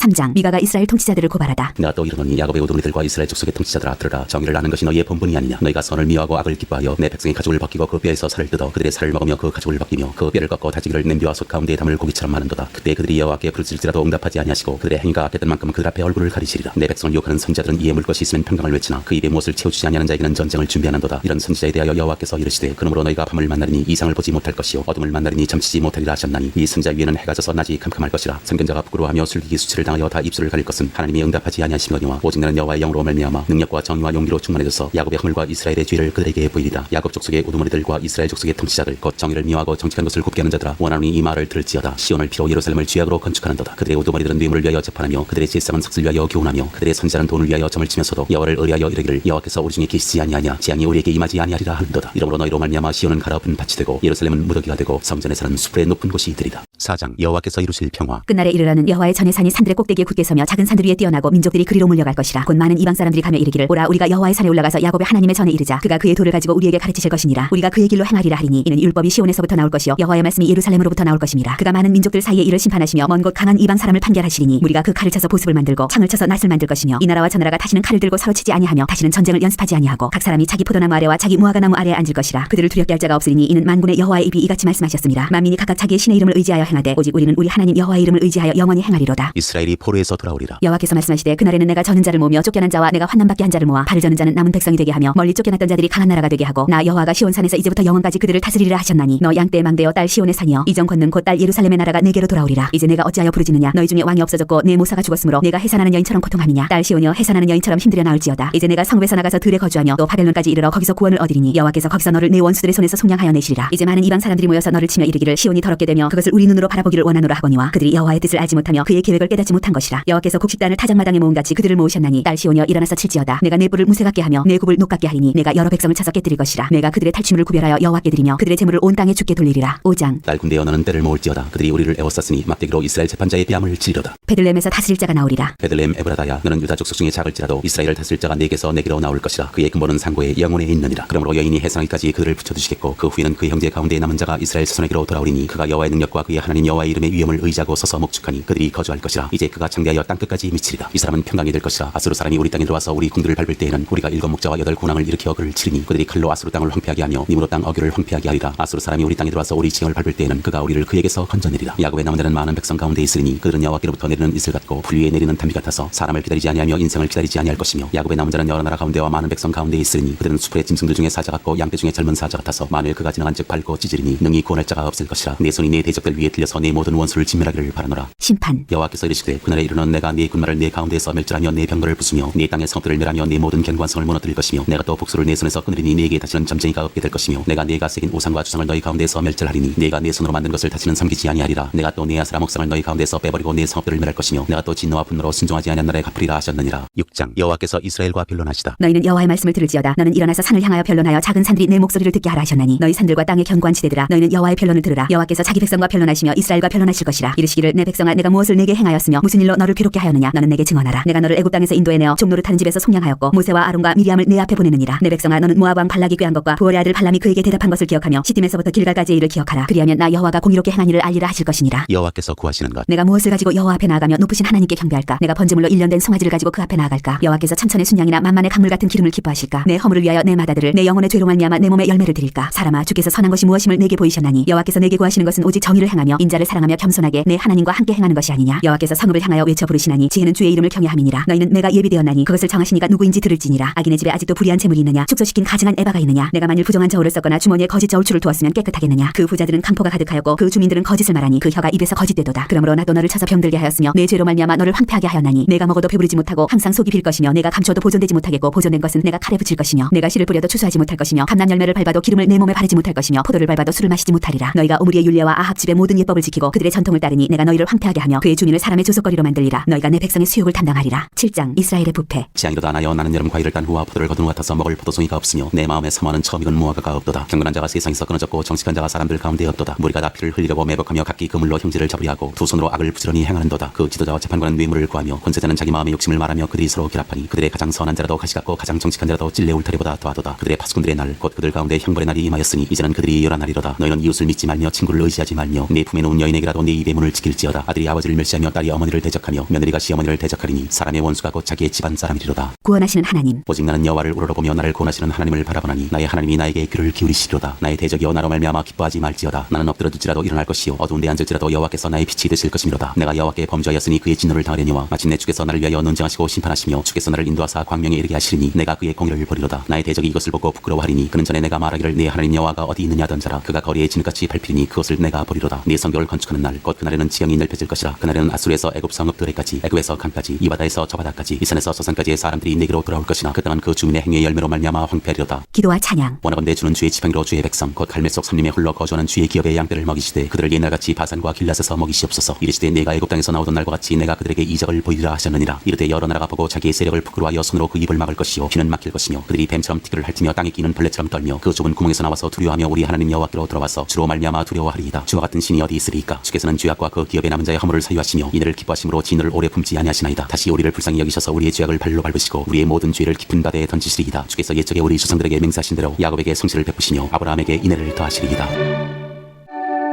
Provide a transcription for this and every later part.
3장. 미가가 이스라엘 통치자들을 고발하다. 내가 또 이르노니 야곱의 우두머리들과 이스라엘 족속의 통치자들아 들으라. 정의를 아는 것이 너희의 본분이 아니냐. 너희가 선을 미워하고 악을 기뻐하여 내 백성의 가죽을 벗기고 그 뼈에서 살을 뜯어 그들의 살을 먹으며 그 가죽을 벗기며 그 뼈를 꺾어 다지기를 냄비와 솥 가운데에 담을 고기처럼 하는도다. 그때 그들이 여호와께 부르짖을지라도 응답하지 아니하시고 그들의 행위가 악했던 만큼 그들 앞에 얼굴을 가리시리라. 내 백성을 욕하는 선지자들은 이에 물 것이 있으면 평강을 외치나 그 입에 무엇을 채워주지 아니하는 자에게는 전쟁을 준비하는도다. 이런 선지자에 대하여 여호와께서 이르시되 그러므로 너희가 밤을 만나리니 이상을 보지 못할 것이요. 어둠을 만나리니 잠치지 못하리라 하셨나니 이 선지자 위에는 해가 져서 낮이 캄캄할 것이라. 선견자가 부끄러워하며 술기기 수치를 당하여 다 입술을 가릴 것은 하나님이 응답하지 아니하심거니와 오직 나는 여호와의 영으로 말미암아 능력과 정의와 용기로 충만해져서 야곱의 허물과 이스라엘의 죄를 그들에게 보이리다. 야곱 족속의 우두머리들과 이스라엘 족속의 통치자들 곧 정의를 미워하고 정직한 것을 굽게 하는 자들아 원하노니 이 말을 들을지어다. 시온을 피로 예루살렘을 죄악으로 건축하는도다. 그들의 우두머리들은 뇌물을 위하여 재판하며 그들의 제사은 석슬 위하여 교훈하며 그들의 선자는 돈을 위하여 점을 치면서도 여호와를 의뢰하여 이르기를 여호와께서 우리 중에 계시지 아니하냐 재앙이 우리에게 임하지 아니하리라 하는도다. 이러므로 너희로 말미암아 시온은 가라엎은 밭이 되고 예루살렘은 무더기가 되고 성전에서는 수풀의 높은 곳이 되리다. 4장 여호와께서 이루실 평화. 그날에 이르라는 여호와의 전의 산이 산들의 꼭대기에 굳게 서며 작은 산들 위에 뛰어나고 민족들이 그리로 몰려갈 것이라. 곧 많은 이방 사람들이 가며 이르기를 오라 우리가 여호와의 산에 올라가서 야곱의 하나님의 전에 이르자. 그가 그의 돌을 가지고 우리에게 가르치실 것이니라. 우리가 그의 길로 행하리라 하리니 이는 율법이 시온에서부터 나올 것이요 여호와의 말씀이 예루살렘으로부터 나올 것이니라 그가 많은 민족들 사이에 이를 심판하시며 먼 곳 강한 이방 사람을 판결하시리니 우리가 그 칼을 쳐서 보습을 만들고 창을 쳐서 낫을 만들 것이며 이 나라와 저 나라가 다시는 칼을 들고 서로 치지 아니하며 다시는 전쟁을 연습하지 아니하고 각 사람이 자기 포도나무 아래와 자기 무화과나무 아래에 앉을 것이라. 그들을 두렵게 할 자가 없으리니 이는 만군의 여호와의 입이 이같이 말씀하셨습니다. 만민이 각각 자기의 신의 이름을 의지하여 행하되 오직 우리는 우리 하나님 여호와의 이름을 의지하여 영원히 행하리로다. 이스라엘이 포로에서 돌아오리라. 여호와께서 말씀하시되 그날에는 내가 저는 자를 모으며 쫓겨난 자와 내가 환난받게 한 자를 모아 발을 저는 자는 남은 백성이 되게 하며 멀리 쫓겨났던 자들이 강한 나라가 되게 하고 나 여호와가 시온산에서 이제부터 영원까지 그들을 다스리리라 하셨나니 너 양떼의 망대여 딸 시온의 산이여 이전 권능 곧딸 예루살렘의 나라가 내게로 돌아오리라. 이제 내가 어찌하여 부르짖느냐? 너희 중에 왕이 없어졌고 내 모사가 죽었으므로 내가 해산하는 여인처럼 고통함이냐? 딸 시온이여 해산하는 여인처럼 힘들여 나올지어다. 이제 내가 성읍에서 나가서 들에 거주하며 또 바벨론까지 이르러 거기서 구원을 얻으리니 여호와께서 거기서 너를 내 원수들의 손에서 속량하여 내시리라. 이제 많은 이방 사람들이 모여서 너를 치며 이르기를 시온이 더럽게 되며 그것을 우리 눈으로 바라보기를 원하노라 하거니와 그들이 여호와의 뜻을 알지 못하며 그의 계획을 깨닫지 못한 것이라. 여호와께서 곡식단을 타작마당에 모음같이 그들을 모으셨나니 딸 시온이여 일어나서 칠지어다. 내가 내 뿔을 무쇠 같게 하며 내 굽을 녹같게 하리니 내가 여러 백성을 쳐서 깨뜨릴 것이라. 내가 그들의 탈취물을 구별하여 여호와께 드리며 그들의 재물을 온 땅에 죽게 돌리리라. 5장. 딸 군대여 너는 때를 모을지어다. 그들이 우리를 애워쌌으니 막대기로 이스라엘 재판자의 뺨을 치리로다. 베들렘에서 다스릴 자가 나오리라. 베들레헴 에브라다야 너는 유다 족속 중에 작을지라도 이스라엘을 다스릴 자가 내게서 내게로 나올 것이라. 그의 근본은 상고의 영혼에 있느니라. 그러므로 여인이 해상하기까지 그들을 붙여두시겠고 그 후에는 그 형제 가운데 남은 자가 이스라엘 자손에게로 돌아오리니 그가 여호와의 능력과 그의 하나님 여호와의 이름의 위엄을 의지하고 서서 목축하니 그들이 거주할 것이라. 이제 그가 창대하여 땅 끝까지 미치리라. 이 사람은 평강이 될 것이라. 아수르 사람이 우리 땅에 들어와서 우리 궁들을 밟을 때에는 우리가 일곱 목자와 여덟 군왕을 일으켜 그를 치리니 그들이 칼로 아수르 땅을 황폐하게 하며 님으로 땅 어귀를 황폐하게 하리라. 아수르 사람이 우리 땅에 들어와서 우리 지형을 밟을 때에는 그가 우리를 그에게서 건져내리라. 야곱의 남은 자는 많은 백성 가운데 있으니 그들은 여호와께로부터 내리는 이슬 같고 불 위에 내리는 담비 같아서 사람을 기다리지 아니하며 인생을 기다리지 아니할 것이며 야곱의 남은 자는 여러 나라 가운데와 많은 백성 가운데 있으니 그들은 수풀의 짐승들 중에 사자 같고 양떼 중에 젊은 사자 같아서 만일 그가 지나간 즉 밟고 찢으리니 능히 구원할 자가 없을 것이라. 내 손이 내 대적들 위에 들려서 내 모든 원수를 진멸하기를 바라노라. 심판. 여호와께서 이르시되 그날에 이르는 내가 네 군마를 내 가운데에서 멸절하며 내 병거를 부수며 네 땅의 성들을 멸하며 네 모든 견관성을 무너뜨릴 것이며 내가 또 복수를 내 손에서 끊으리니 네게 다시는 점쟁이가 없게 될 것이며 내가 네가 새긴 우상과 주상을 너희 가운데에서 멸절하리니 네가 내 손으로 만든 것을 다시는 섬기지 아니하리라. 내가 또 네 아스라 목상을 너희 가운데서 빼버리고 내 성읍들을 멸할 것이며 내가 또 진노와 분노로 순종하지 아니한 날에 갚으리라 하셨느니라. 6장. 여호와께서 이스라엘과 변론하시다. 너희는 여호와의 말씀을 들을지어다. 너는 일어나서 산을 향하여 변론하여 작은 산들이 내 목소리를 듣게 하라 하셨나니 너희 산들과 땅의 견관지대들아. 너희는 여호와의 변론을 들으라. 여호와께서 자기 백성과 변론하시 며 이스라엘과 변론하실 것이라 이르시기를 내 백성아 내가 무엇을 내게 행하였으며 무슨 일로 너를 괴롭게 하였느냐 너는 내게 증언하라 내가 너를 애굽 땅에서 인도해 내어 종로를 타는 집에서 속량하였고 모세와 아론과 미리암을 내 앞에 보내느니라 내 백성아 너는 모압 왕 발락이 꾀한 것과 부월의 아들 발람이 그에게 대답한 것을 기억하며 시딤에서부터 길갈까지의 일을 기억하라 그리하면 나 여호와가 공의롭게 행한 일을 알리라 하실 것이니라 여호와께서 구하시는 것 내가 무엇을 가지고 여호와 앞에 나아가며 높으신 하나님께 경배할까? 내가 번제물로 일련된 송아지를 가지고 그 앞에 나아갈까? 여호와께서 천천의 순양이나 만만의 강물 같은 기름을 기뻐하실까? 내 허물을 위하여 내 마다들을 내 영혼의 죄로 말미암아 내 몸에 열매를 드릴까? 사람아 주께서 선한 것이 무엇임을 내게 보이셨나니 여호와께서 내게 구하시는 것은 오직 정의를 행하며 인자를 사랑하며 겸손하게 내 하나님과 함께 행하는 것이 아니냐? 여호와께서 성읍을 향하여 외쳐 부르시나니 지혜는 주의 이름을 경외함이니라. 너희는 내가 예비되었나니 그것을 정하시니가 누구인지 들을지니라. 악인의 집에 아직도 불의한 재물이 있느냐? 축소시킨 가증한 에바가 있느냐? 내가 만일 부정한 저울을 썼거나 주머니에 거짓 저울추를 두었으면 깨끗하겠느냐? 그 부자들은 강포가 가득하였고 그 주민들은 거짓을 말하니 그 혀가 입에서 거짓되도다. 그러므로 나도 너를 쳐서 병들게 하였으며 내 죄로 말미암아 너를 황폐하게 하였나니 내가 먹어도 배부르지 못하고 항상 속이 빌 것이며 내가 감춰도 보존되지 못하겠고 보존된 것은 내가 칼에 붙일 것이며 내가 씨를 뿌려도 추수하지 못할 것이며 감람 열매를 밟아도 기름을 내 몸에 바르지 못할 것이며 포도를 밟아도 술을 마시지 못하리라. 너희가 오므리의 율례와 아합 집의 모든 예법을 지키고 그들의 전통을 따르니 내가 너희를 황폐하게 하며 그의 주민을 사람의 조속거리로 만들리라. 너희가 내 백성의 수욕을 담당하리라. 7장 이스라엘의 부패. 지향이로다 나여 나는 여름 과일을 딴 후와 포도를 거둔 후 같아서 먹을 포도송이가 없으며 내 마음에 사모하는 처음 익은 무화과가 없도다. 경건한 자가 세상에서 끊어졌고 정직한 자가 사람들 가운데 없도다. 무리가 다 피를 흘리려고 매복하며 각기 그물로 형제를 잡으려 하고 두 손으로 악을 부지런히 행하는도다. 그 지도자와 재판관은 뇌물을 구하며 권세자는 자기 마음의 욕심을 말하며 그들이 서로 결합하니 그들의 가장 선한 자라도 가시 같고 가장 정직한 자라도 찔레 울타리보다 더하도다. 그들의 파수꾼들의 날 곧 그들 가운데 형벌의 날이 임하였으니 이제는 그들이 열한 날이로다. 너희는 이웃을 믿지 말며 친구를 의지하지 말며 네 품에 놓은 여인에게라도 네 입의 문을 지킬지어다. 아들이 아버지를 멸시하며 딸이 어머니를 대적하며 며느리가 시어머니를 대적하리니 사람의 원수가 곧 자기의 집안 사람이리로다. 구원하시는 하나님. 오직 나는 여호와를 우러러보며 나를 구원하시는 하나님을 바라보나니 나의 하나님이 나에게 귀를 기울이시리로다. 나의 대적이여 나로 말미암아 기뻐하지 말지어다. 나는 엎드러질지라도 일어날 것이요. 어두운 데 앉을지라도 여호와께서 나의 빛이 되실 것이미로다. 내가 여호와께 범죄하였으니 그의 진노를 당하려니와 마침내 주께서 나를 위하여 논쟁하시고 심판하시며 주께서 나를 인도하사 광명에 이르게 하시리니 내가 그의 공의를 보리로다. 나의 대적이 이것을 보고 부끄러워하리니 그는 전에 내가 말하기를 내 하나님 여호와가 어디 있느냐 하던자라. 그가 거리에 진흙같이 밟히리니 그것을 내가 보리로다. 네 성벽을 건축하는 날 곧 그날에는 지형이 넓혀질 것이라. 그날에는 아수르에서 애굽 성읍 들에까지 애굽에서 강까지 이 바다에서 저 바다까지 이 산에서 저 산까지의 사람들이 내게로 돌아올 것이나. 그 땅은 그 주민의 행위의 열매로 말미암아 황폐하리로다. 기도와 찬양. 원하건대 주는 주의 지팡이로 주의 백성 곧 갈매 속 삼림에 홀러 거주하는 주의 기업의 양떼를 먹이시되 그들을 옛날같이 바산과 길라스에서 먹이시옵소서. 이르시되 내가 애굽 땅에서 나오던 날과 같이 내가 그들에게 이적을 보이리라 하셨느니라. 이르되 여러 나라가 보고 자기의 세력을 부끄러워하여 손으로 그 입을 막을 것이요 귀는 막힐 것이며 그들이 뱀처럼 티끌을 핥으며 땅에 끼는 벌레처럼 떨며 그 좁은 구멍에서 나와서 두려워하며 우리 하나님 여호와께로 들어와서 주로 말미암아 두려워하리이다. 주와 같은 신이 어디 있으리이까? 주께서는 죄악과 그 기업의 남은 자의 허물을 사유하시며 이들을 기뻐하심으로 진노를 오래 품지 아니하시나이다. 다시 우리를 불쌍히 여기셔서 우리의 죄악을 발로 밟으시고 우리의 모든 죄를 깊은 바다에 던지시리이다. 주께서 옛적에 우리 조상들에게 맹세하신 대로 야곱에게 성실을 베푸시며 아브라함에게 인애를 더하시리이다.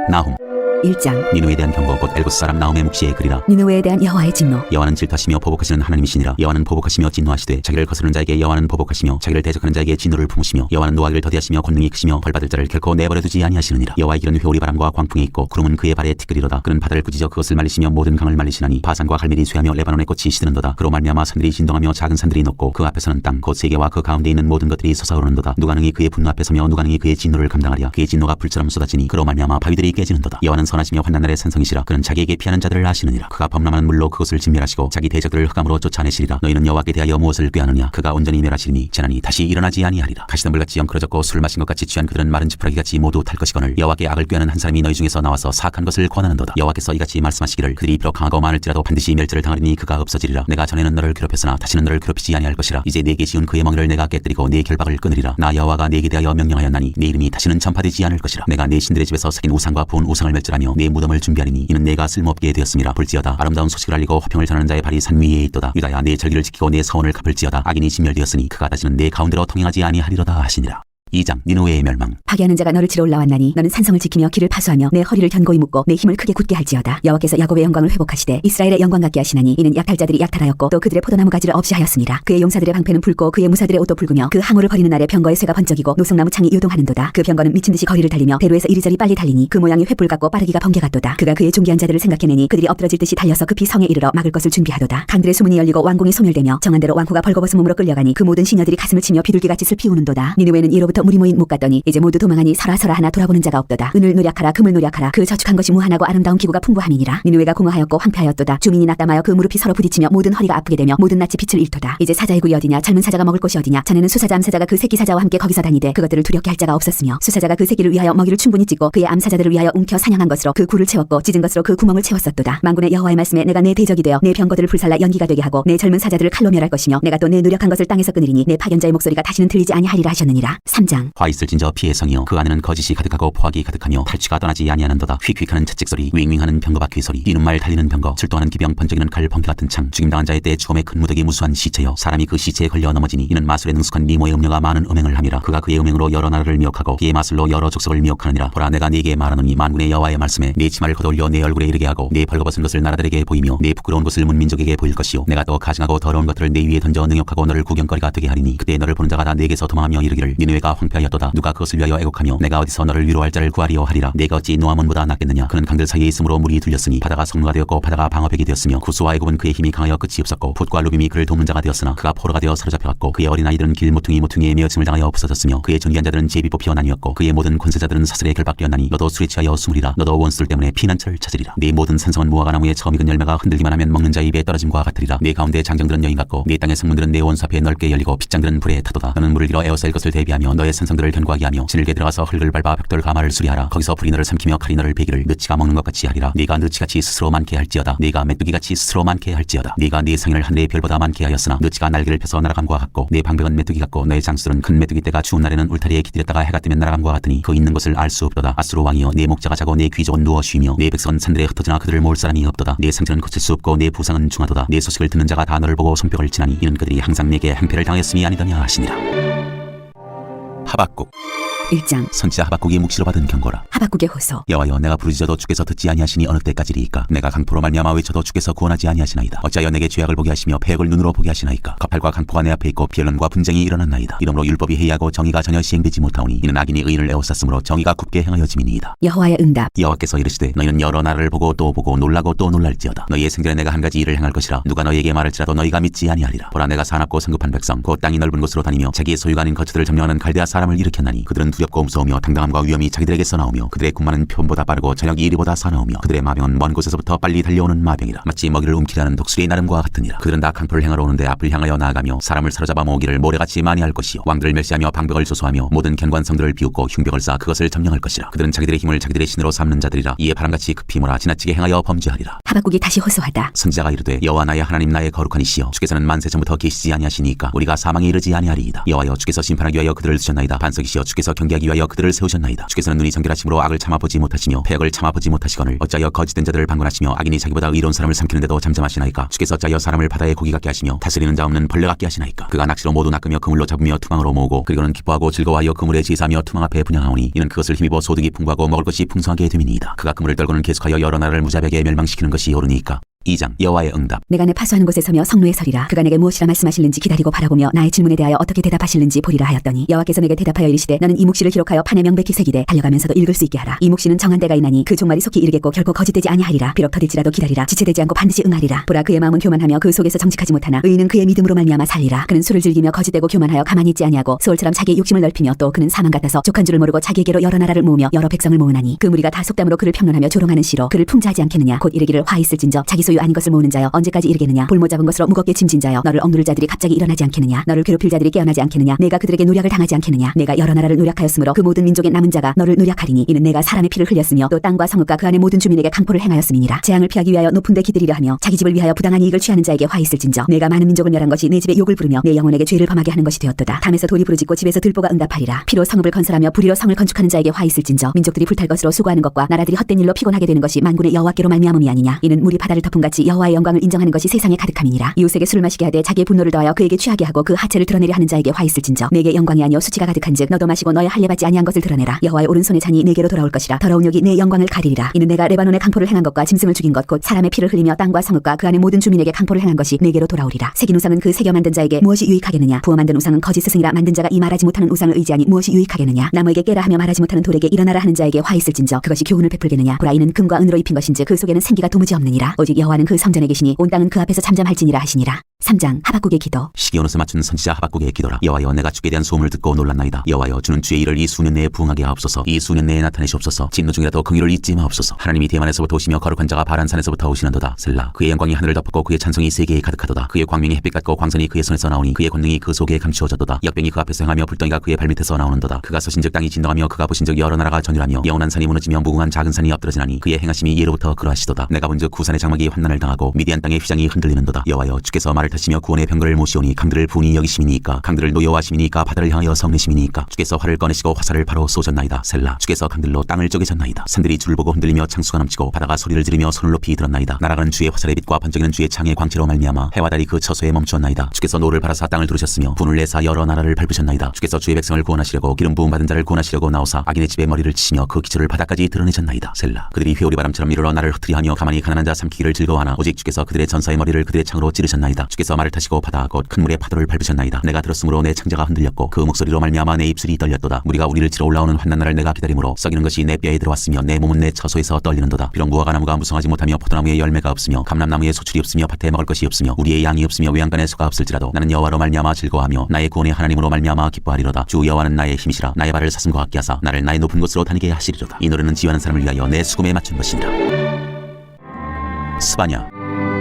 나훔 1장. 니누에 대한 경고 곧 엘고스 사람 나움의 묵시에 그리라. 니느웨에 대한 여호와의 진노. 여호와는 질투하시며 보복하시는 하나님이시니라. 여호와는 보복하시며 진노하시되 자기를 거스르는 자에게 여호와는 보복하시며 자기를 대적하는 자에게 진노를 품으시며 여호와는 노하기를 더디하시며 권능이 크시며 벌받을 자를 결코 내버려 두지 아니하시느니라. 여호와의 길은 회오리 바람과 광풍에 있고 구름은 그의 발에 티끌이로다. 그는 바다를 꾸짖어 그것을 말리시며 모든 강을 말리시나니 바산과 갈멜이 쇠하며 레바논의 꽃이 시드는도다. 그로 말미암아 산들이 진동하며 작은 산들이 높고 그 앞에서는 땅곧 세계와 그 가운데 있는 모든 것들이 솟아오르는도다. 누가 능히 그의 분노 앞에 서며 누가 능히 그의 진노를 감당하랴. 그의 진노가 불처럼 쏟아지니 그로 말미암아 바위들이 깨지는도다. 여호와는 선하시며 환난날의 산성이시라. 그는 자기에게 피하는 자들을 아시느니라. 그가 범람한 물로 그것을 진멸하시고 자기 대적들을 흑암으로 쫓아내시리라. 너희는 여호와께 대하여 무엇을 꾀하느냐? 그가 온전히 멸하시리니 재난이 다시 일어나지 아니하리라. 가시덤불같이 엉클어졌고 술 마신 것 같이 취한 그들은 마른 지푸라기같이 모두 탈 것이거늘 여호와께 악을 꾀하는 한 사람이 너희 중에서 나와서 사악한 것을 권하는도다. 여호와께서 이같이 말씀하시기를 그들이 비록 강하고 많을지라도 반드시 멸절을 당하리니 그가 없어지리라. 내가 전에는 너를 괴롭혔으나 다시는 너를 괴롭히지 아니할 것이라. 이제 내게 지은 그의 멍에를 내가 깨뜨리고 네 결박을 끊으리라. 나 여호와가 네게 대하여 명령하였나니 네 이름이 다시는 전파되지 않을 것이라. 내가 네 신들의 집에서 새긴 우상과 부은 우상을 멸절하 며네 무덤을 준비하리니 이는 내가 쓸모없게 되었음이라 볼지어다. 아름다운 소식을 알리고 화평을 전하는 자의 발이 산 위에 있도다. 유다야 내 절기를 지키고 내 서원을 갚을지어다. 악인이 진멸되었으니 그가 다시는 내 가운데로 통행하지 아니하리로다 하시니라 2장 니누웨의 멸망. 파괴하는 자가 너를 치러 올라왔나니 너는 산성을 지키며 길을 파수하며 내 허리를 견고히 묶고 내 힘을 크게 굳게 할지어다. 여호와께서 야곱의 영광을 회복하시되 이스라엘의 영광 같게 하시나니 이는 약탈자들이 약탈하였고 또 그들의 포도나무 가지를 없이 하였습니다. 그의 용사들의 방패는 붉고 그의 무사들의 옷도 붉으며 그 항우를 버리는 날에 병거의 쇠가 번쩍이고 노성나무 창이 요동하는도다. 그 병거는 미친 듯이 거리를 달리며 대로에서 이리저리 빨리 달리니 그 모양이 횃불 같고 빠르기가 번개 같도다. 그가 그의 존귀한 자들을 생각해내니 그들이 엎드러질 듯이 달려서 급히 성에 이르러 막을 것을 준비하도다. 강들의 수문이 열리고 왕궁이 소멸되며 정한대로 왕후가 벌거벗은 몸으로 끌려가니 그 모든 시녀들이 가슴을 치며 비둘기같이 슬피 우는도다. 니누웨는 이로부터 물이 모인 못 갔더니 이제 모두 도망하니 설아설아 하나 돌아보는 자가 없도다. 은을 노력하라 금을 노력하라. 그 저축한 것이 무한하고 아름다운 기구가 풍부함이니라. 니누웨가 공허하였고 황폐하였도다. 주민이 낙담하여 그 무릎이 서로 부딪히며 모든 허리가 아프게 되며 모든 낯이 빛을 잃도다. 이제 사자의 굴이 어디냐? 젊은 사자가 먹을 곳이 어디냐? 자네는 수사자 암사자가 그 새끼 사자와 함께 거기서 다니되 그것들을 두렵게 할 자가 없었으며 수사자가 그 새끼를 위하여 먹이를 충분히 찢고 그의 암사자들을 위하여 움켜 사냥한 것으로 그 굴을 채웠고 찢은 것으로 그 구멍을 채웠었도다. 만군의 여호와의 말씀에 내가 내 대적이 되어 내 병거들을 불살라 연기가 되게 하고 내 젊은 사자들을 칼로 멸할 것이며 내가 또 내 노력한 것을 땅에서 끊으리니 내 파견자의 목소리가 다시는 들리지 아니하리라 하셨느니라. 3 장. 화 있을 진저 피의 성이여. 그 안에는 거짓이 가득하고 포악이 가득하며 탈취가 떠나지 아니하는도다. 휙휙하는 채찍 소리 윙윙하는 병거 바퀴 소리 뛰는 말 달리는 병거 출동하는 기병 번쩍이는 칼 번개 같은 창. 죽임당한 자의 때 죽음의 큰 무더기 무수한 시체여. 사람이 그 시체에 걸려 넘어지니 이는 마술에 능숙한 미모의 음녀가 많은 음행을 함이라. 그가 그의 음행으로 여러 나라를 미혹하고 그의 마술로 여러 족속을 미혹하느니라. 보라 내가 네게 말하노니 만군의 여호와의 말씀에 네 치마를 걷어올려 내 얼굴에 이르게 하고 네 벌거벗은 것을 나라들에게 보이며 네 부끄러운 것을 문민족에게 보일 것이요. 내가 또 가증하고 더러운 것들을 내 위에 던져 능욕하고 너를 구경거리가 되게 하리니 그때 너를 보는 자가 다 내게서 도망하며 이르기를 니네가 황폐하였도다. 누가 그것을 위하여 애곡하며 내가 어디서 너를 위로할 자를 구하리오 하리라. 내가 어찌 노아몬보다 낫겠느냐? 그는 강들 사이에 있으므로 물이 들렸으니 바다가 성루가 되었고 바다가 방어백이 되었으며 구스와 애굽은 그의 힘이 강하여 끝이 없었고 붓과 루빔이 그를 도문 자가 되었으나 그가 포로가 되어 사로잡혀갔고 그의 어린아이들은 길 모퉁이 모퉁이에 메어침을 당하여 없어졌으며 그의 존귀한 자들은 제비 뽑혀 나뉘었고 그의 모든 권세자들은 사슬에 결박되었나니 너도 술에 취하여 숨으리라. 너도 원수들 때문에 피난처를 찾으리라. 네 모든 산성은 무화과 나무의 처음 익은 열매가 흔들기만 하면 먹는 자 입에 떨어짐과 같으리라. 네 가운데 장정들은 여인 같고 네 땅의 성문들은 내 원수 앞에 넓게 열리고 빗장들은 불에 타도다. 너는 물을 잃어 에어쌀 것을 대비하며 너의 산성들을 견고하게 하며 진흙에 들어가서 흙을 밟아 벽돌 가마를 수리하라. 거기서 불이 너를 삼키며 칼이 너를 베기를 느치가 먹는 것 같이 하리라. 네가 느치같이 스스로 많게 할지어다. 네가 메뚜기같이 스스로 많게 할지어다. 네가 네 상인을 하늘의 별보다 많게 하였으나 느치가 날개를 펴서 날아감과 같고 네 방백은 메뚜기 같고 너의 장수들은 큰 메뚜기 때가 추운 날에는 울타리에 기들였다가 해가 뜨면 날아감과 같으니 그 있는 것을 알 수 없도다. 아수로 왕이여 네 목자가 자고 네 귀족은 누워 쉬며 네 백성은 산들에 흩어지나 그들을 모을 사람이 없도다. 네 상처는 고칠 수 없고 네 부상은 중하도다. 네 소식을 듣는 자가 다 너를 보고 손뼉을 치나니 이는 그들이 항상 내게 행패를 당했음이 아니더냐 하시니라 하박국 1장. 선지자 하박국이 묵시로 받은 경고라. 하박국의 호소. 여호와여 내가 부르짖어도 주께서 듣지 아니하시니 어느 때까지리이까? 내가 강포로 말미암아 외쳐도 주께서 구원하지 아니하시나이다. 어찌하여 내게 죄악을 보게 하시며 폐역을 눈으로 보게 하시나이까? 가팔과 강포가 내 앞에 있고 비언론과 분쟁이 일어났나이다. 이러므로 율법이 해이하고 정의가 전혀 시행되지 못하오니 이는 악인이 의인을 에워쌌으므로 정의가 굳게 행하여짐이니이다. 여호와의 응답. 여호와께서 이르시되 너희는 여러 나라를 보고 또 보고 놀라고 또 놀랄지어다. 너희의 생전에 내가 한 가지 일을 행할 것이라. 누가 너희에게 말할지라도 너희가 믿지 아니하리라. 보라 내가 사납고 성급한 백성 곧 땅이 넓은 곳으로 다니며 자기의 소유가 아닌 거처들을 점령하는 갈대아 사람을 일으켰나니 그들은 두렵고 무서우며 당당함과 위험이 자기들에게서 나오며 그들의 군마는 표범보다 빠르고 저녁이 이리보다 사나우며 그들의 마병은 먼 곳에서부터 빨리 달려오는 마병이라 마치 먹이를 움키려는 독수리의 나름과 같으니라. 그들은 다 강포를 행하러 오는데 앞을 향하여 나아가며 사람을 사로잡아 모으기를 모래같이 많이 할 것이요. 왕들을 멸시하며 방벽을 조소하며 모든 견관성들을 비웃고 흉벽을 쌓아 그것을 점령할 것이라. 그들은 자기들의 힘을 자기들의 신으로 삼는 자들이라 이에 바람같이 급히 몰아 지나치게 행하여 범죄하리라. 하박국이 다시 호소하다. 선지자가 이르되 여호와 나의 하나님 나의 거룩한 이시여 주께서는 만세 전부터 계시지 아니하시니까 우리가 사망에 이르지 아니하리이다. 여호와여 주께서 심판하기 위하여 그들을 두셨나이다. 반석이시여 주께서 경 계하기 위하여 그들을 세우셨나이다. 주께서는 눈이 정결하심으로 악을 참아보지 못하시며 폐역을 참아보지 못하시거늘 어찌하여 거짓된 자들을 방관하시며 악인이 자기보다 의로운 사람을 삼키는데도 잠잠하시나이까? 주께서 어찌하여 사람을 바다의 고기 같게 하시며 다스리는 자 없는 벌레 같게 하시나이까? 그가 낚시로 모두 낚으며 그물로 잡으며 투망으로 모으고 그리고는 기뻐하고 즐거워하여 그물에 지사하며 투망 앞에 분양하오니 이는 그것을 힘입어 소득이 풍부하고 먹을 것이 풍성하게 됨이니이다. 그가 그물을 떨고는 계속하여 여러 나라를 무자비하게 멸망시키는 것이 옳으니까 2장 여호와의 응답. 내가 내 파수하는 곳에 서며 성루에 서리라. 그가 내게 무엇이라 말씀하실는지 기다리고 바라보며 나의 질문에 대하여 어떻게 대답하실는지 보리라 하였더니 여호와께서 내게 대답하여 이르시되 너는 이 묵시를 기록하여 판에 명백히 새기되 달려가면서도 읽을 수 있게 하라. 이 묵시는 정한 때가 있나니 그 종말이 속히 이르겠고 결코 거짓되지 아니하리라. 비록 더딜지라도 기다리라. 지체되지 않고 반드시 응하리라. 보라 그의 마음은 교만하며 그 속에서 정직하지 못하나 의인은 그의 믿음으로 말미암아 살리라. 그는 술을 즐기며 거짓되고 교만하여 가만히 있지 아니하고 소울처럼 자기의 욕심을 넓히며 또 그는 사망 같아서 족한 줄을 모르고 자기에게로 여러 나라를 모으며 여러 백성을 모으나니 그 무리가 다 속담으로 그를 평론하며 조롱하는 시로 그를 풍자하지 않겠느냐. 곧 이르기를 화 있을진저 자기 소유 아닌 것을 모으는 자여 언제까지 이르겠느냐? 볼모 잡은 것으로 무겁게 짐진 자여 너를 억누를 자들이 갑자기 일어나지 않겠느냐? 너를 괴롭힐 자들이 깨어나지 않겠느냐? 내가 그들에게 노략을 당하지 않겠느냐? 내가 여러 나라를 노략하였으므로 그 모든 민족의 남은 자가 너를 노략하리니 이는 내가 사람의 피를 흘렸으며 또 땅과 성읍과 그 안의 모든 주민에게 강포를 행하였음이니라. 재앙을 피하기 위하여 높은 데 기들이려 하며 자기 집을 위하여 부당한 이익을 취하는 자에게 화 있을진저 내가 많은 민족을 멸한 것이 내 집에 욕을 부르며 내 영혼에게 죄를 범하게 하는 것이 되었도다. 담에서 돌이 부르짖고 집에서 들보가 응답하리라. 피로 성읍을 건설하며 불의로 성을 건축하는 자에게 화 있을진저 민족들이 불탈 것으로 수고하는 것과 나라들이 헛된 일로 피곤하게 되는 것이 만군의 여호와께로 말미암음이 아니냐? 이는 물이 바다를 덮 음같이 여호와의 영광을 인정하는 것이 세상에 가득함이니라. 이웃에게 술을 마시게 하되 자기의 분노를 더하여 그에게 취하게 하고 그 하체를 드러내려 하는 자에게 화 있을진저. 내게 영광이 아니요 수치가 가득한즉 너도 마시고 너의 할례 받지 아니한 것을 드러내라. 여호와의 오른손에 잔이 내게로 돌아올 것이라. 더러운 욕이 내 영광을 가리리라. 이는 내가 레바논의 강포를 행한 것과 짐승을 죽인 것 곧 사람의 피를 흘리며 땅과 성읍과 그 안의 모든 주민에게 강포를 행한 것이 내게로 돌아오리라. 새긴 우상은 그 새겨 만든 자에게 무엇이 유익하겠느냐? 부어 만든 우상은 거짓 스승이라 만든 자가 이 말하지 못하는 우상을 의지하니 무엇이 유익하겠느냐? 나무에게 깨라 하며 말하지 못하는 돌에게 일어나라 하는 자에게 화 있을진저. 그것이 교훈을 베풀겠느냐? 보라 이는 금과 은으로 입힌 것인즉 그 속에는 생기가 도무지 없느니라. 오직 여 호와는 그 성전에 계시니 온 땅은 그 앞에서 잠잠할지니라 하시니라 3장 하박국의 기도. 시기온에서 맞춘 선지자 하박국의 기도라. 여호와여 내가 주께 대한 소문을 듣고 놀랐나이다. 여호와여 주는 주의 일을 이 수년 내에 부응하게 하옵소서. 이 수년 내에 나타내시옵소서. 진노 중이라도 긍휼을 잊지 마옵소서. 하나님이 대만에서부터 오시며 거룩한 자가 바란 산에서부터 오시는도다. 셀라 그의 영광이 하늘을 덮었고 그의 찬송이 세계에 가득하도다. 그의 광명이 햇빛 같고 광선이 그의 손에서 나오니 그의 권능이 그 속에 감추어졌도다. 역병이 그 앞에서 행하며 불덩이가 그의 발밑에서 나오는도다. 그가 서신즉 땅이 진동하며 그가 보신즉 여러 나라가 전율하며 영원한 산이 무너지며 무궁한 작은 산이 엎드러지나니 그의 행하심이 예로부터 그러하시도다. 내가 본즉 구산의 장막이 환난을 당하고 미디안 땅의 휘장이 흔들리는도다. 여호와여 주께서 말을 타시며 구원의 병거를 모시오니 강들을 분이 여기심이니까 강들을 노여워하심이니까 바다를 향하여 성내심이니까 주께서 활을 꺼내시고 화살을 바로 쏘셨나이다. 셀라 주께서 강들로 땅을 쪼개셨나이다. 산들이 줄을 보고 흔들리며 창수가 넘치고 바다가 소리를 지르며 손을 높이 들었나이다. 날아가는 주의 화살의 빛과 번쩍이는 주의 창의 광채로 말미암아 해와 달이 그 처소에 멈추었나이다. 주께서 노를 바라사 땅을 두르셨으며 분을 내사 여러 나라를 밟으셨나이다. 주께서 주의 백성을 구원하시려고 기름 부음 받은 자를 구원하시려고 나오사 악인의 집에 머리를 치시며 그 기초를 바닥까지 드러내셨나이다. 셀라 그들이 회오리 바람처럼 이르러 나를 흩트리하며 가만히 가난한 자 삼키기를 즐거워하나 오직 주께서 그들의 전사의 머리를 그들의 창으로 찌르셨나이다 주께서 말을 타시고 바다 곧 큰 물의 파도를 밟으셨나이다. 내가 들었으므로 내 창자가 흔들렸고 그 목소리로 말미암아 내 입술이 떨렸도다. 우리가 우리를 치러 올라오는 환난 날을 내가 기다림으로 썩이는 것이 내 뼈에 들어왔으며 내 몸은 내 처소에서 떨리는도다. 비록 무화과 나무가 무성하지 못하며 포도나무에 열매가 없으며 감람나무에 소출이 없으며 밭에 먹을 것이 없으며 우리의 양이 없으며 외양간에 소가 없을지라도 나는 여호와로 말미암아 즐거워하며 나의 구원의 하나님으로 말미암아 기뻐하리로다. 주 여호와는 나의 힘이시라. 나의 발을 사슴과 같게 하사 나를 나의 높은 곳으로 다니게 하시리로다. 이 노래는 지휘하는 사람을 위하여 내 수금에 맞춘 것이니라 스바냐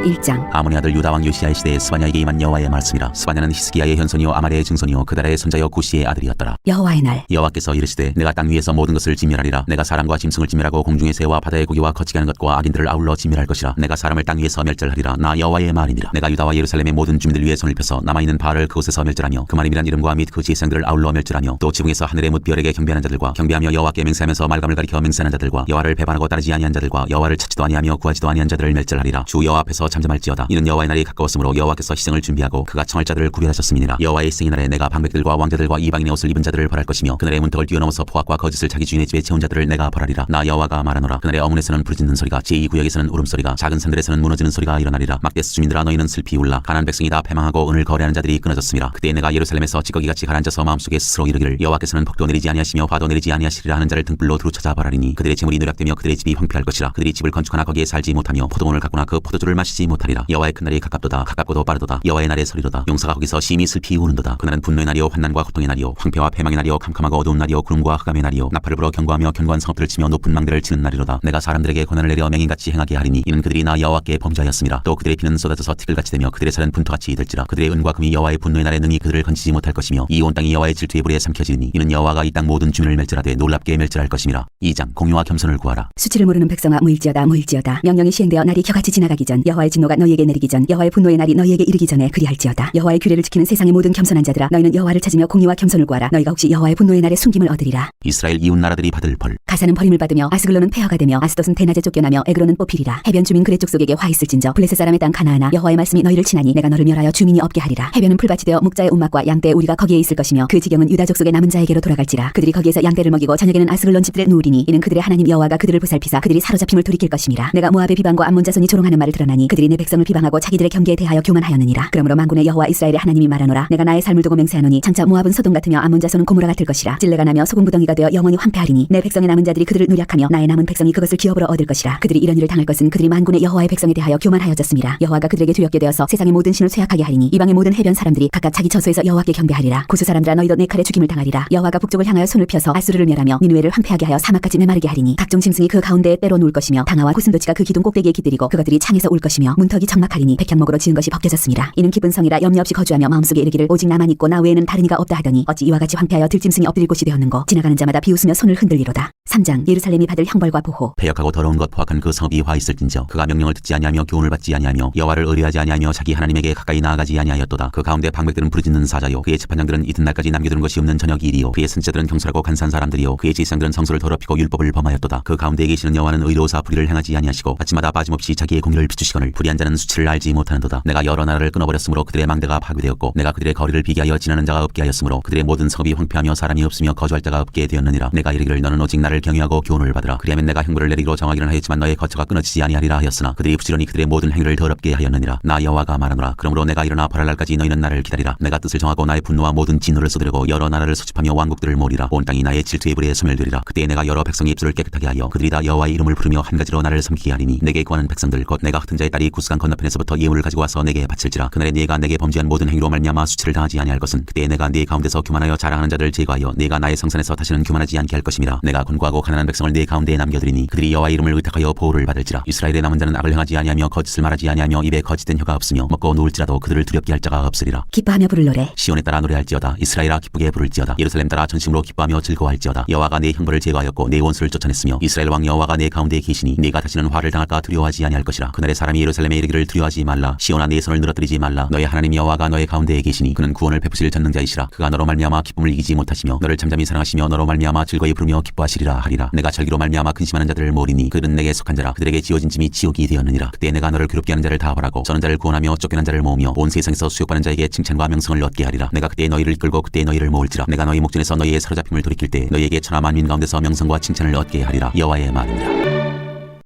1장. 아모니 아들 유다 왕 요시아의 시대에 스바냐에게 임한 여호와의 말씀이라. 스바냐는 히스기야의 현손이요 아말의 증손이요 그다라의 손자여 구시의 아들이었더라. 여호와의 날. 여호와께서 이르시되 내가 땅 위에서 모든 것을 진멸하리라. 내가 사람과 짐승을 진멸하고 공중의 새와 바다의 고기와 거치게 하는 것과 악인들을 아울러 진멸할 것이라. 내가 사람을 땅 위에서 멸절하리라. 나 여호와의 말이니라. 내가 유다와 예루살렘의 모든 주민들 위에 손을 펴서 남아있는 바알을 그곳에서 멸절하며 그만임이란 이름과 및 그 지성들을 아울러 멸절하며 또 지붕에서 하늘의 뭇 별에게 경배하는 자들과 경배하며 여호와께 맹세하면서 말감을 가리켜 맹세하는 자들과 여호와를 배반하고 따르지 아니한 자들과 여호와를 찾지도 아니하며 구하지도 아니한 자들을 멸절하리라. 주 여호와 앞에서 잠잠할지어다. 이는 여호와의 날이 가까웠으므로 여호와께서 희생을 준비하고 그가 청할 자들을 구별하셨음이니라. 여호와의 희생의 날에 내가 방백들과 왕자들과 이방인의 옷을 입은 자들을 벌할 것이며 그날의 문턱을 뛰어넘어서 포악과 거짓을 자기 주인의 집에 채운 자들을 내가 벌하리라. 나 여호와가 말하노라. 그날의 어문에서는 부르짖는 소리가 제2구역에서는 울음소리가 작은 산들에서는 무너지는 소리가 일어나리라. 막데스 주민들아 너희는 슬피 울라. 가난 백성이 다 패망하고 은을 거래하는 자들이 끊어졌습니다 그때 내가 예루살렘에서 찌꺼기같이 가라앉아서 마음속에 스스로 이르기를 여호와께서는 복도 내리지 아니하시며 화도 내리지 아니하시리라 하는 자를 등불로 두루 찾아 벌하리니 그들의 재물이 누락되며 그들의 집이 황폐할 것이라. 그들이 집을 건축하나 거기에 살지 못하며 포도원을 갖거나 그 포도주를 마시지 못하리라. 여호와의 큰 날이 가깝도다. 가깝고도 빠르도다. 여호와의 날에 서리로다. 용사가 거기서 심히 슬피 우는도다. 그날은 분노의 날이요 환난과 고통의 날이요 황폐와 패망의 날이요 캄캄하고 어두운 날이요 구름과 흑암의 날이요 나팔을 불어 경고하며 견고한 성읍들을 치며 높은 망대를 치는 날이로다. 내가 사람들에게 고난을 내려 맹인같이 행하게 하리니 이는 그들이 나 여호와께 범죄하였습니다. 또 그들의 피는 쏟아져서 티끌같이 되며 그들의 살은 분토같이 이들지라. 그들의 은과 금이 여호와의 분노의 날에 능히 그들을 건지지 못할 것이며 이 온 땅이 여호와의 질투의 불에 삼켜지니 이는 여호와가 이 땅 모든 주민을 멸절하되 놀랍게 멸절할 것임이라. 2장 공유와 겸손을 구하라. 수치를 모르는 백성아 무일지어다 무일지어다. 명령이 시행되어 날이 겨같이 지나가기 전 여호와의 진노가 너희에게 내리기 전 여호와의 분노의 날이 너희에게 이르기 전에 그리할지어다. 여호와의 규례를 지키는 세상의 모든 겸손한 자들아 너희는 여호와를 찾으며 공의와 겸손을 구하라. 너희가 혹시 여호와의 분노의 날에 숨김을 얻으리라. 이스라엘 이웃 나라들이 받을 벌. 가사는 버림을 받으며 아스글론은 폐허가 되며 아스돗은 대낮에 쫓겨나며 에그로는 뽑히리라. 해변 주민 그레 족속에게 화 있을진저 블레셋 사람의 땅 가나아나 여호와의 말씀이 너희를 친하니 내가 너를 멸하여 주민이 없게 하리라. 해변은 풀밭이 되어 목자의 운막과 양떼 우리가 거기에 있을 것이며 그 지경은 유다 족 속의 남은 자에게로 돌아갈지라. 그들이 거기에서 양떼를 먹이고 저녁에는 아스글론 집들에 누우리니 이는 그들의 하나님 여호와가 그들을 보살피사 그들이 사로잡힘을 돌이킬 것임이라. 내가 모압의 비방과 암몬 자손이 조롱하는 말을 들어나니 그들이 내 백성을 비방하고 자기들의 경계에 대하여 교만하였느니라. 그러므로 만군의 여호와 이스라엘의 하나님이 말하노라. 내가 나의 삶을 두고 맹세하노니 장차 모압은 소돔 같으며 암몬 자손은 고무라 같을 것이라. 찔레가 나며 소금부덩이가 되어 영원히 황폐하리니 내 백성의 남은 자들이 그들을 누략하며 나의 남은 백성이 그것을 기업으로 얻을 것이라. 그들이 이런 일을 당할 것은 그들이 만군의 여호와의 백성에 대하여 교만하여졌습니다. 여호와가 그들에게 두렵게 되어서 세상의 모든 신을 쇠약하게 하리니 이방의 모든 해변 사람들이 각각 자기 처소에서 여호와께 경배하리라. 구수 사람들아 너희도 내 칼에 죽임을 당하리라. 여호와가 북쪽을 향하여 손을 펴서 아수르를 멸하며 니누에를 황폐하게 하여 사막까지 메마르게 하리니 각종 짐승이 그 가운데에 때로 누울 것이며 당아와 고슴도치가 그 기둥 꼭대기에 기들이고 그것들이 창에서 울 것이며 문턱이 적막하리니 백향목으로 지은 것이 벗겨졌습니다. 이는 기쁜 성이라 염려 없이 거주하며 마음속에 이르기를 오직 나만 있고 나 외에는 다른 이가 없다 하더니 어찌 이와 같이 황폐하여 들짐승이 엎드릴 곳이 되었는고 지나가는 자마다 비웃으며 손을 흔들리로다. 3장 예루살렘이 받을 형벌과 보호. 폐역하고 더러운 것 포악한 그 성읍이 화 있을진저 그가 명령을 듣지 아니하며 교훈을 받지 아니하며 여호와를 의뢰하지 아니하며 자기 하나님에게 가까이 나아가지 아니하였도다. 그 가운데 방백들은 부르짖는 사자요 그의 재판장들은 이튿날까지 남겨두는 것이 없는 저녁 일이요 그의 선지자들은 경솔하고 간사한 사람들이요 그의 제사장들은 성소를 더럽히고 율법을 범하였도다. 그 가운데 계시는 여호와는 의로우사 불의를 행하지 아니하시고 아침마다 빠짐없이 자기의 공의를 비추시거늘 불의한 자는 수치를 알지 못하는도다. 내가 여러 나라를 끊어버렸으므로 그들의 망대가 파괴되었고 내가 그들의 거리를 비게 하여 지나는 자가 없게 하였으므로 그들의 모든 성읍이 황폐하며 사람이 없으며 거주할 자가 없게 되었느니라. 내가 이르기를 너는 오직 나를 경외하고 교훈을 받으라. 그리하면 내가 형벌을 내리기로 정하기는 하였지만 너의 거처가 끊어지지 아니하리라 하였으나 그들이 부지런히 그들의 모든 행위를 더럽게 하였느니라. 나 여호와가 말하노라. 그러므로 내가 일어나 벌할 날까지 너희는 나를 기다리라. 내가 뜻을 정하고 나의 분노와 모든 진노를 쏟으려고 여러 나라를 소집하며 왕국들을 모리라. 온 땅이 나의 질투의 불에 소멸되리라. 그때 내가 여러 백성의 입술을 깨끗하게 하여 그들이 다 여호와의 이름을 부르며 한 가지로 나를 섬기게 하리니 내게 구하는 백성들 곧 내가 흩은 자의 딸이 구스간 건너편에서부터 예물을 가지고 와서 내게 바칠지라. 그날에 네가 내게 범죄한 모든 행위로 말미암아 수치를 당하지 아니할 것은 그때 내가 네 가운데서 교만하여 자랑하는 자들을 제거하여 네가 나의 성산에서 다시는 교만하지 않게 할 것임이라 내가 권고하고 가난한 백성을 네 가운데에 남겨두리니 그들이 여호와의 이름을 의탁하여 보호를 받을지라. 이스라엘의 남은 자는 악을 행하지 아니하며 거짓을 말하지 아니하며 입에 거짓된 혀가 없으며 먹고 누울지라도 그들을 두렵게 할 자가 없으리라. 기뻐하며 부를 노래. 시온에 따라 노래할지어다. 이스라엘아 기쁘게 부를지어다. 예루살렘 따라 전심으로 기뻐하며 즐거워할지어다. 여호와가 내 형벌을 제거하였고 내 원수를 쫓아냈으며 이스라엘 왕 여호와가 내 가운데 계시니 네가 다시는 화를 당할까 두려워하지 아니할 것이라. 그날에 사람이 예루살렘 에 이르기를 두려워하지 말라. 시온아 내 손을 늘어뜨리지 말라. 너의 하나님 여호와가 너의 가운데에 계시니 그는 구원을 베푸실 전능자이시라. 그가 너로 말미암아 기쁨을 이기지 못하시며 너를 잠잠히 사랑하시며 너로 말미암아 즐거이 부르며 기뻐하시리라 하리라. 내가 절기로 말미암아 근심하는 자들을 모리니 그들은 내게 속한 자라. 그들에게 지어진 짐이 지옥이 되었느니라. 그때 내가 너를 괴롭게 하는 자를 다 벌하고 저는 자를 구원하며 쫓겨난 자를 모으며 온 세상에서 수욕받는 자에게 칭찬과 명성을 얻게 하리라. 내가 그때 너희를 이끌고 그때 너희를 모을지라. 내가 너희 목전에서 너희의 사로잡힘을 돌이킬 때 너희에게 천하 만민 가운데서 명성과 칭찬을 얻게 하리라. 여호와의 말이니라